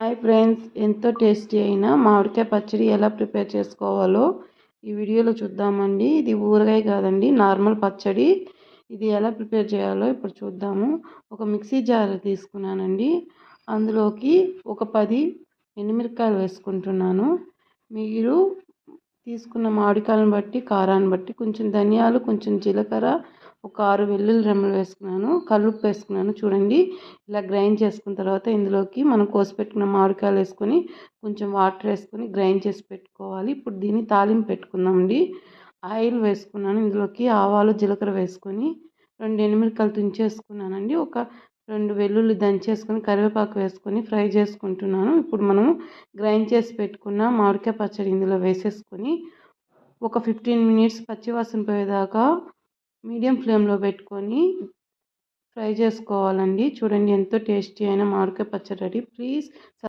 Hi friends ఎంతో tasty అయిన మామిడికాయ పచ్చడి ఎలా ప్రిపేర్ చేసుకోవాలో ఈ వీడియోలో చూద్దామండి. ఇది ఊరగాయ కాదండి నార్మల్ పచ్చడి. ఇది ఎలా ప్రిపేర్ చేయాలో ఇప్పుడు చూద్దాము. ఒక మిక్సీ జార్ తీసుకున్నానండి. అందులోకి ఒక పది ఎండుమిరకాయలు వేసుకుంటున్నాను. మీరు తీసుకున్న మామిడికాయలను బట్టి కారాన్ని బట్టి కొంచెం ధనియాలు కొంచెం జీలకర్ర ఒక ఆరు వెల్లుల్లి రెమ్మలు వేసుకున్నాను కల్లుప్పు వేసుకున్నాను చూడండి. ఇలా గ్రైండ్ చేసుకున్న తర్వాత ఇందులోకి మనం కోసి పెట్టుకున్న మామిడికాయలు వేసుకొని కొంచెం వాటర్ వేసుకొని గ్రైండ్ చేసి పెట్టుకోవాలి. ఇప్పుడు దీన్ని తాలింపు పెట్టుకుందామండి. ఆయిల్ వేసుకున్నాను ఇందులోకి ఆవాలు జీలకర్ర వేసుకొని రెండు ఎండుమిరకాయలు తుంచేసుకున్నానండి. ఒక రెండు వెల్లుల్లి దంచేసుకొని కరివేపాకు వేసుకొని ఫ్రై చేసుకుంటున్నాను. ఇప్పుడు మనం గ్రైండ్ చేసి పెట్టుకున్న మామిడికాయ పచ్చడి ఇందులో వేసేసుకొని ఒక ఫిఫ్టీన్ మినిట్స్ పచ్చివాసన పోయేదాకా మీడియం ఫ్లేమ్లో పెట్టుకొని ఫ్రై చేసుకోవాలండి. చూడండి ఎంతో టేస్టీ అయిన మామిడికాయ పచ్చడి రెడీ. ప్లీజ్